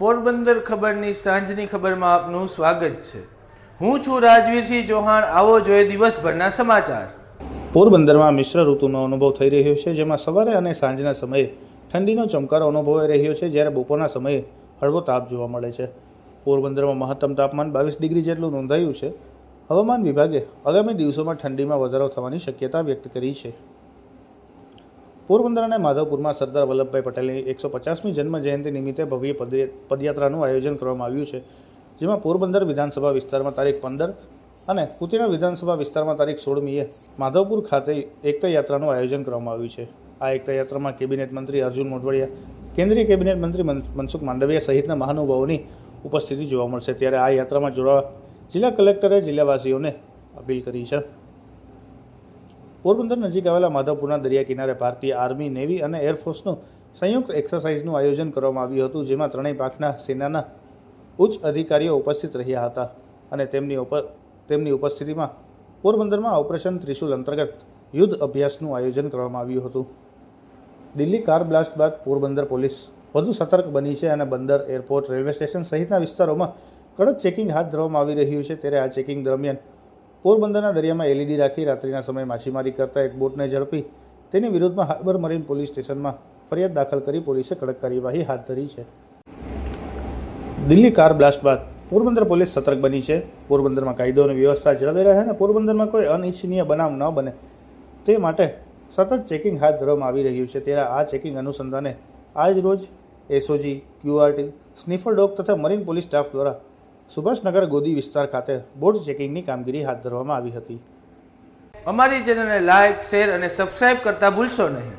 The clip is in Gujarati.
પોરબંદર ખબરની સાંજની ખબરમાં આપનું સ્વાગત છે. હું છું રાજવીરસિંહ ચૌહાણ. આવો જોઈએ દિવસભરના સમાચાર. પોરબંદરમાં મિશ્ર ઋતુનો અનુભવ થઈ રહ્યો છે, જેમાં સવારે અને સાંજના સમયે ઠંડીનો ચમકારો અનુભવાઈ રહ્યો છે, જ્યારે બપોરના સમયે હળવો તાપ જોવા મળે છે. પોરબંદરમાં મહત્તમ તાપમાન બાવીસ ડિગ્રી જેટલું નોંધાયું છે. હવામાન વિભાગે આગામી દિવસોમાં ઠંડીમાં વધારો થવાની શક્યતા વ્યક્ત કરી છે. પોરબંદર અને માધવપુરમાં સરદાર વલ્લભભાઈ પટેલની એકસો પચાસમી જન્મ જયંતિ નિમિત્તે ભવ્ય પદ- પદયાત્રાનું આયોજન કરવામાં આવ્યું છે, જેમાં પોરબંદર વિધાનસભા વિસ્તારમાં તારીખ પંદર અને કુતિના વિધાનસભા વિસ્તારમાં તારીખ સોળમીએ માધવપુર ખાતે એકતા યાત્રાનું આયોજન કરવામાં આવ્યું છે. આ એકતા યાત્રામાં કેબિનેટ મંત્રી અર્જુન મોઢવાડિયા, કેન્દ્રીય કેબિનેટ મંત્રી મનસુખ માંડવિયા સહિતના મહાનુભાવોની ઉપસ્થિતિ જોવા મળશે. ત્યારે આ યાત્રામાં જોડાવા જિલ્લા કલેક્ટરે જિલ્લાવાસીઓને અપીલ કરી છે. પોરબંદર નજીક આવેલા માધવપુરના દરિયા કિનારે ભારતીય આર્મી, નેવી અને એરફોર્સનું સંયુક્ત એક્સરસાઇઝનું આયોજન કરવામાં આવ્યું હતું, જેમાં ત્રણેય પાંખના સેનાના ઉચ્ચ અધિકારીઓ ઉપસ્થિત રહ્યા હતા અને તેમની તેમની ઉપસ્થિતિમાં પોરબંદરમાં ઓપરેશન ત્રિશુલ અંતર્ગત યુદ્ધ અભ્યાસનું આયોજન કરવામાં આવ્યું હતું. દિલ્હી કાર બ્લાસ્ટ બાદ પોરબંદર પોલીસ વધુ સતર્ક બની છે અને બંદર એરપોર્ટ રેલવે સ્ટેશન સહિતના વિસ્તારોમાં કડક ચેકિંગ હાથ ધરવામાં આવી રહ્યું છે. ત્યારે આ ચેકિંગ દરમિયાન પોરબંદરના દરિયામાં એલઈડી રાખી રાત્રિના સમયે માછીમારી કરતા એક બોટને ઝડપી તેની વિરોધમાં હાર્બર મરીન પોલીસ સ્ટેશનમાં ફરિયાદ દાખલ કરી પોલીસે કડક કાર્યવાહી હાથ ધરી છે. દિલ્હી કાર બ્લાસ્ટ બાદ પોરબંદર પોલીસ સતર્ક બની છે. પોરબંદરમાં કાયદો અને વ્યવસ્થા જળવાઈ રહે અને પોરબંદરમાં કોઈ અનિચ્છનીય બનાવ ન બને. તે માટે સતત ચેકિંગ હાથ ધરવામાં આવી રહ્યું છે. ત્યારે આ ચેકિંગ અનુસંધાને આજ રોજ એસઓજી ક્યુઆરટી સ્નીફર ડોગ તથા મરીન પોલીસ સ્ટાફ દ્વારા સુભાષનગર ગોદી વિસ્તાર ખાતે બોટ ચેકિંગની કામગીરી હાથ ધરવામાં આવી હતી. અમારી ચેનલને લાઇક શેર અને સબસ્ક્રાઇબ કરતા ભૂલશો નહીં.